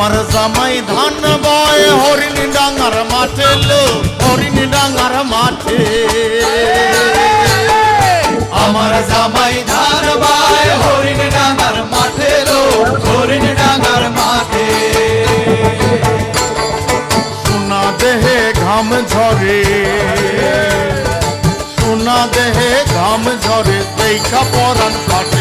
আমার জামাই ধান বয়, হরিণ ডাঙ্গার মাঠে লো, হরিণ ডাঙ্গার মাঠে। আমার জামাই ধান বায়, হরিণ ডাঙ্গার মাঠে লো, হরিণ ডাঙ্গার মাঠে। সোনা দেহে ঘাম ঝরে, সোনা দেহে ঘাম ঝরে, দেখা পরাণ কাটেলো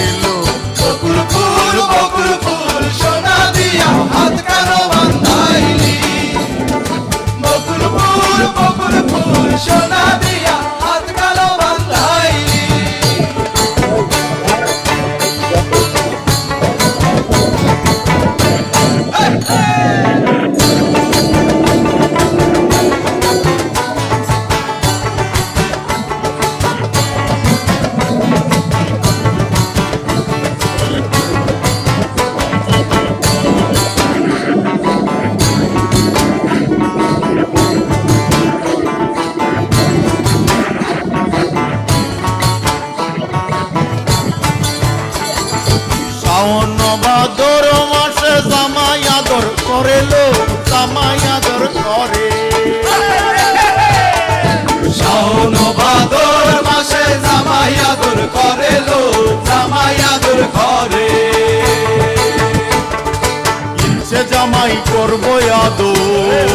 জামাই করব আদর